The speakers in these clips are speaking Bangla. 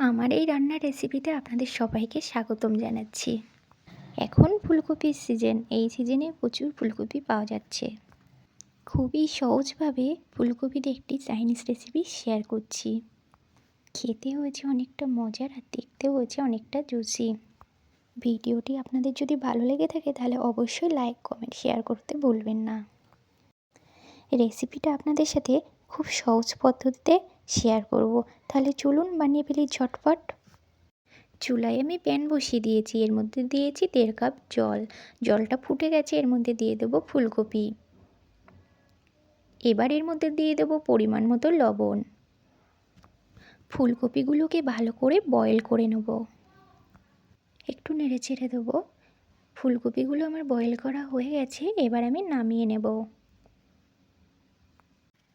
আমার এই রান্নার রেসিপিতে আপনাদের সবাইকে স্বাগতম জানাচ্ছি। এখন ফুলকপির সিজন এই সিজনে প্রচুর ফুলকপি পাওয়া যাচ্ছে। খুবই সহজভাবে ফুলকপির একটি চাইনিজ রেসিপি শেয়ার করছি। খেতে হয়েছে অনেকটা মজার আর দেখতেও হয়েছে অনেকটা জুসি ভিডিওটি আপনাদের যদি ভালো লেগে থাকে তাহলে অবশ্যই লাইক কমেন্ট শেয়ার করতে ভুলবেন না। রেসিপিটা আপনাদের সাথে খুব সহজ পদ্ধতিতে শেয়ার করব। তাহলে চলুন বানিয়ে ফেলি ঝটপট। চুলায় আমি প্যান বসিয়ে দিয়েছি। এর মধ্যে দিয়েছি দেড় কাপ জল। জলটা ফুটে গেছে, এর মধ্যে দিয়ে দেবো ফুলকপি। এবার এর মধ্যে দিয়ে দেবো পরিমাণ মতো লবণ। ফুলকপিগুলোকে ভালো করে বয়েল করে নেব। একটু নেড়ে চেড়ে দেবো। ফুলকপিগুলো আমার বয়েল করা হয়ে গেছে। এবার আমি নামিয়ে নেব।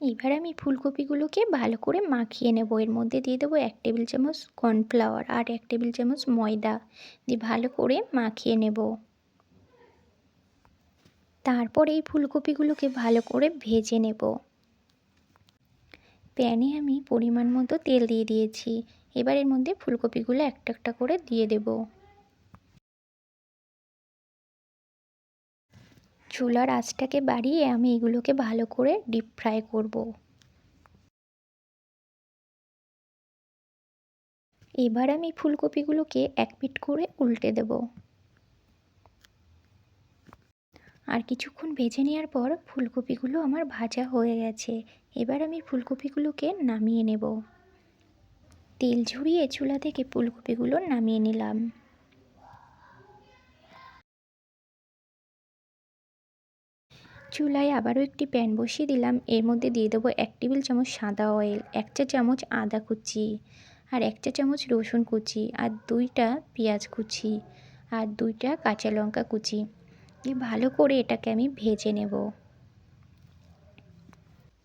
এবার আমি ফুলকপিগুলোকে ভালো করে মাখিয়ে নেব। এর মধ্যে দিয়ে দেবো এক টেবিল চামচ কর্নফ্লাওয়ার আর এক টেবিল চামচ ময়দা দিয়ে ভালো করে মাখিয়ে নেব। তারপর এই ফুলকপিগুলোকে ভালো করে ভেজে নেব। প্যানে আমি পরিমাণ মতো তেল দিয়ে দিয়েছি। এবার এর মধ্যে ফুলকপিগুলো একটা একটা করে দিয়ে দেবো। চুলার আঁচটাকে বাড়িয়ে আমি এগুলোকে ভালো করে ডিপ ফ্রাই করব। এবার আমি ফুলকপিগুলোকে এক পিট করে উল্টে দেব। আর কিছুক্ষণ ভেজে নেওয়ার পর ফুলকপিগুলো আমার ভাজা হয়ে গেছে। এবার আমি ফুলকপিগুলোকে নামিয়ে নেব। তেল ঝরিয়ে চুলা থেকে ফুলকপিগুলো নামিয়ে নিলাম। চুলায় আবারও একটি প্যান বসিয়ে দিলাম। এর মধ্যে দিয়ে দেবো এক টেবিল চামচ সাদা অয়েল, এক চা চামচ আদা কুচি আর এক চা চামচ রসুন কুচি আর দুইটা পেঁয়াজ কুচি আর দুইটা কাঁচা লঙ্কা কুচি। দিয়ে ভালো করে এটাকে আমি ভেজে নেব।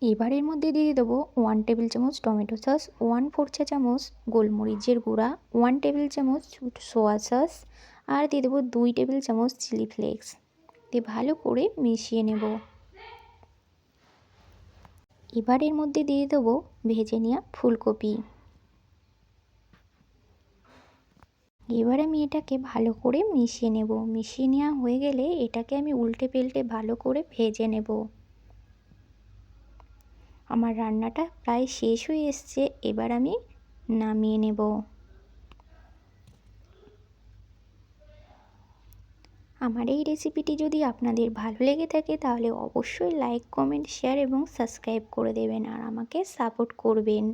এবার এর মধ্যে দিয়ে দেবো ওয়ান টেবিল চামচ টমেটো সস, ওয়ান ফোর চা চামচ গোলমরিচের গুঁড়া, ওয়ান টেবিল চামচ সোয়া সস আর দিয়ে দেবো দুই টেবিল চামচ চিলি ফ্লেক্স। দিয়ে ভালো করে মিশিয়ে নেব। এবার এর মধ্যে দিয়ে দেবো ভেজে নেওয়া ফুলকপি। এবার আমি এটাকে ভালো করে মিশিয়ে নেব। মিশিয়ে নেওয়া হয়ে গেলে এটাকে আমি উল্টে পেল্টে ভালো করে ভেজে নেব। আমার রান্নাটা প্রায় শেষ হয়ে এসছে। এবার আমি নামিয়ে নেব। আমার এই রেসিপিটি যদি আপনাদের ভালো লেগে থাকে, তাহলে অবশ্যই লাইক কমেন্ট শেয়ার এবং সাবস্ক্রাইব করে দেবেন আর আমাকে সাপোর্ট করবেন।